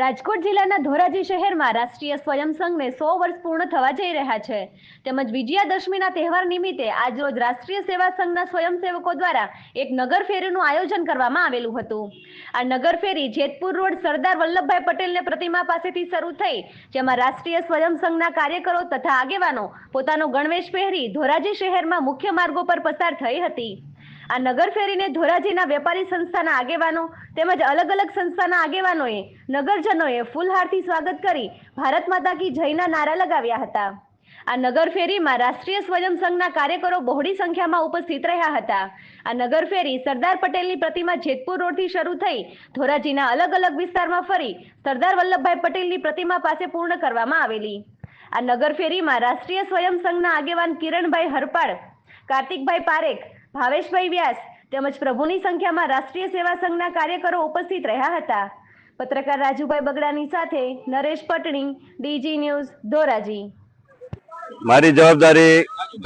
રાજકોટ જિલ્લાના ધોરાજી શહેરમાં રાષ્ટ્રીય સ્વયં સંઘને સો વર્ષ પૂર્ણ થવા જઈ રહ્યા છે. તેમજ વિજયાદશમીના તહેવાર નિમિત્તે આજરોજ રાષ્ટ્રીય સેવા સંઘના સ્વયંસેવકો દ્વારા એક નગર ફેરીનું આયોજન કરવામાં આવેલું હતું. આ નગર ફેરી જેતપુર રોડ સરદાર વલ્લભભાઈ પટેલને પ્રતિમા પાસેથી શરૂ થઈ, જેમાં રાષ્ટ્રીય સ્વયં સંઘના કાર્યકરો તથા આગેવાનો પોતાનો ગણવેશ પહેરી ધોરાજી શહેરમાં મુખ્ય માર્ગો પર પસાર થઈ હતી. આ નગર ફેરીને ધોરાજીના વેપારી સંસ્થાના આગેવાનો તેમજ અલગ અલગ સંસ્થાના આગેવાનોએ, નગરજનોએ ફૂલહારથી સ્વાગત કરી ભારત માતા કી જયના નારા લગાવ્યા હતા. આ નગર ફેરીમાં રાષ્ટ્રીય સ્વયં સંઘના કાર્યકરો બહોળી સંખ્યામાં ઉપસ્થિત રહ્યા હતા. આ નગર ફેરી સરદાર પટેલની પ્રતિમા જેતપુર રોડથી શરૂ થઈ ધોરાજીના અલગ અલગ વિસ્તારમાં ફરી સરદાર વલ્લભભાઈ પટેલની પ્રતિમા પાસે પૂર્ણ કરવામાં આવેલી. આ નગર ફેરીમાં રાષ્ટ્રીય સ્વયં સંઘના આગેવાન કિરણભાઈ હરપાળ, કાર્તિકભાઈ પારેખ ભાવેશભાઈ વ્યાસ તેમજ પ્રભુની સંખ્યામાં રાષ્ટ્રીય સેવા સંઘના કાર્યકરો ઉપસ્થિત રહ્યા હતા. પત્રકાર રાજુભાઈ બગડાની સાથે નરેશ પટણી, ડીજી ન્યૂઝ, ધોરાજી. મારી જવાબદારી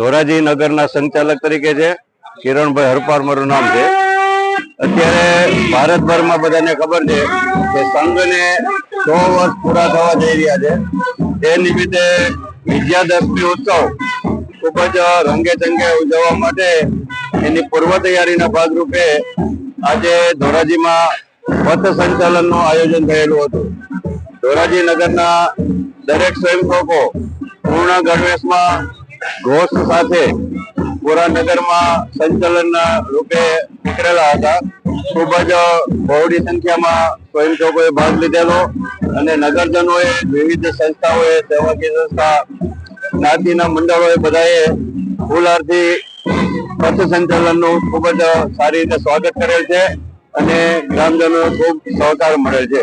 ધોરાજી નગરના સંચાલક તરીકે છે, કિરણભાઈ હરપાર મારું નામ છે. અત્યારે ભારતભરમાં બધાને ખબર છે કે સંઘને સો વર્ષ પૂરા થવા જઈ રહ્યા છે. તે નિમિત્તે વિજયાદશમી ઉત્સવ ખૂબ જ રંગે ચંગે ઉજવવા માટે એની પૂર્વ તૈયારીના ભાગરૂપે આજે ધોરાજીમાં પથ સંચાલનનું આયોજન થયેલું હતું. ધોરાજી નગરના દરેક સ્વયંસેવકો પૂર્ણ ગણવેશમાં ઘોષ સાથે પૂરા નગરમાં સંચાલનના રૂપે નીકળેલા હતા. ખૂબ જ બહોળી સંખ્યામાં સ્વયંસેવકોએ ભાગ લીધેલો અને નગરજનોએ વિવિધ સંસ્થાઓએ, સેવાકીય સંસ્થા, જ્ઞાતિના મંડળોએ બધાએ ફૂલહારથી પથ સંચાલનનું ખૂબ જ સારી રીતે સ્વાગત કરેલ છે અને ગ્રામજનો ખૂબ સહકાર મળેલ છે.